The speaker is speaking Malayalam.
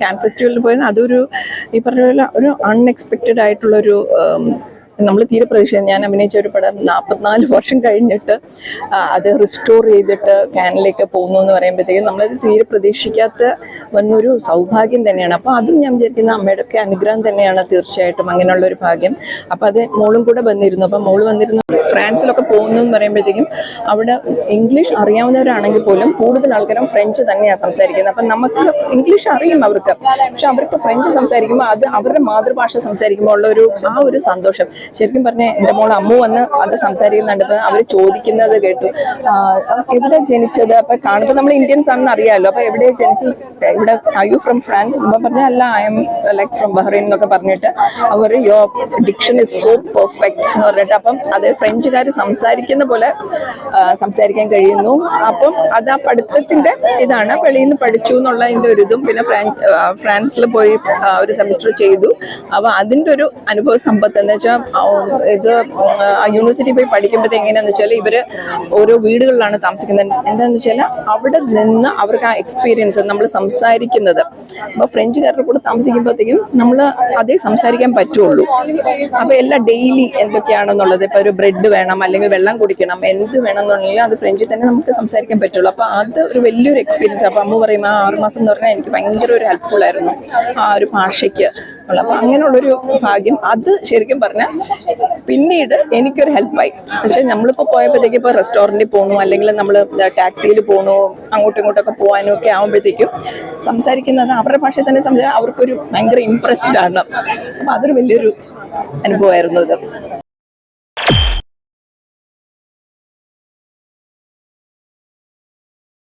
ക്യാൻ ഫെസ്റ്റിവലിൽ പോയത്. അതൊരു ഈ പറഞ്ഞ പോലെ ഒരു അൺഎക്സ്പെക്റ്റഡ് ആയിട്ടുള്ളൊരു നമ്മൾ തീരെ പ്രതീക്ഷ ഞാൻ അഭിനയിച്ച ഒരു പടം നാൽപ്പത്തിനാല് വർഷം കഴിഞ്ഞിട്ട് അത് റിസ്റ്റോർ ചെയ്തിട്ട് ക്യാനിലേക്ക് പോകുന്നു എന്ന് പറയുമ്പോഴത്തേക്കും നമ്മളത് തീരെ പ്രതീക്ഷിക്കാത്ത വന്നൊരു സൗഭാഗ്യം തന്നെയാണ്. അപ്പോൾ അതും ഞാൻ വിചാരിക്കുന്ന അമ്മയുടെ ഒക്കെ അനുഗ്രഹം തന്നെയാണ് തീർച്ചയായിട്ടും അങ്ങനെയുള്ള ഒരു ഭാഗ്യം. അപ്പോൾ അത് മോളും കൂടെ വന്നിരുന്നു. അപ്പോൾ മോൾ വന്നിരുന്നു ഫ്രാൻസിലൊക്കെ പോകുന്നു എന്ന് പറയുമ്പോഴത്തേക്കും അവിടെ ഇംഗ്ലീഷ് അറിയാവുന്നവരാണെങ്കിൽ പോലും കൂടുതൽ ആൾക്കാരും ഫ്രഞ്ച് തന്നെയാണ് സംസാരിക്കുന്നത്. അപ്പം നമുക്ക് ഇംഗ്ലീഷ് അറിയും അവർക്ക്. പക്ഷെ അവർക്ക് ഫ്രഞ്ച് സംസാരിക്കുമ്പോൾ അത് അവരുടെ മാതൃഭാഷ സംസാരിക്കുമ്പോൾ ഉള്ള ഒരു ആ ഒരു സന്തോഷം. ശരിക്കും പറഞ്ഞാൽ എന്റെ മോൾ അമ്മു വന്ന് അത് സംസാരിക്കുന്നുണ്ട്. അപ്പം അവർ ചോദിക്കുന്നത് കേട്ടു. എവിടെ ജനിച്ചത്? അപ്പൊ കാണുമ്പോൾ നമ്മൾ ഇന്ത്യൻസ് ആണെന്ന് അറിയാമല്ലോ അപ്പൊ എവിടെ ജനിച്ച് ഇവിടെ ഐ യു ഫ്രം ഫ്രാൻസ് എന്ന് പറഞ്ഞാൽ അല്ല I'm like from Bahrain എന്നൊക്കെ പറഞ്ഞിട്ട് അവർ യോ ഡിക്ഷൻ ഇസ് സോ പെർഫെക്റ്റ് എന്ന് പറഞ്ഞിട്ട് അപ്പം അത് ഫ്രഞ്ചുകാർ സംസാരിക്കുന്ന പോലെ സംസാരിക്കാൻ കഴിയുന്നു. അപ്പം അത് ആ പഠിത്തത്തിന്റെ ഇതാണ്. വെളിയിൽ നിന്ന് പഠിച്ചു എന്നുള്ളതിന്റെ ഒരു ഇതും. പിന്നെ ഫ്രാൻ- ഫ്രാൻസിൽ പോയി ഒരു സെമിസ്റ്റർ ചെയ്തു. അപ്പൊ അതിന്റെ ഒരു അനുഭവ സമ്പത്ത് എന്ന് വെച്ചാൽ ഇത് യൂണിവേഴ്സിറ്റി പോയി പഠിക്കുമ്പോൾ എങ്ങനെയാന്ന് വെച്ചാൽ ഇവർ ഓരോ വീടുകളിലാണ് താമസിക്കുന്നത്. എന്താന്ന് വെച്ചാൽ അവിടെ നിന്ന് അവർക്ക് ആ എക്സ്പീരിയൻസ് നമ്മൾ സംസാരിക്കുന്നത്. അപ്പൊ ഫ്രഞ്ചുകാരുടെ കൂടെ താമസിക്കുമ്പോഴത്തേക്കും നമ്മൾ അതേ സംസാരിക്കാൻ പറ്റുള്ളൂ. അപ്പോൾ എല്ലാം ഡെയിലി എന്തൊക്കെയാണെന്നുള്ളത് ഇപ്പൊ ഒരു ബ്രെഡ് വേണം അല്ലെങ്കിൽ വെള്ളം കുടിക്കണം എന്ത് വേണം എന്നുണ്ടെങ്കിൽ അത് ഫ്രഞ്ചിൽ തന്നെ നമുക്ക് സംസാരിക്കാൻ പറ്റുള്ളൂ. അപ്പോൾ അത് ഒരു വലിയൊരു എക്സ്പീരിയൻസ് അപ്പോൾ അമ്മ പറയും ആ ആറുമാസം എന്ന് പറഞ്ഞാൽ എനിക്ക് ഭയങ്കര ഒരു ഹെൽപ്ഫുൾ ആയിരുന്നു ആ ഒരു ഭാഷയ്ക്ക്. ഉള്ള അപ്പൊ അങ്ങനെയുള്ളൊരു ഭാഗ്യം അത് ശരിക്കും പറഞ്ഞാൽ പിന്നീട് എനിക്കൊരു ഹെൽപ്പായി പക്ഷെ നമ്മളിപ്പോൾ പോയപ്പോഴത്തേക്ക് ഇപ്പോൾ റെസ്റ്റോറന്റിൽ പോകണു അല്ലെങ്കിൽ നമ്മൾ ടാക്സിയിൽ പോകണു അങ്ങോട്ടും ഇങ്ങോട്ടൊക്കെ പോകാനും ഒക്കെ ആകുമ്പോഴത്തേക്കും സംസാരിക്കുന്നത് അവരുടെ ഭാഷയിൽ തന്നെ സംസാരിച്ചാൽ അവർക്കൊരു ഭയങ്കര ഇമ്പ്രസ്ഡ് ആണ്. അപ്പം അതൊരു വലിയൊരു അനുഭവമായിരുന്നു ഇത്.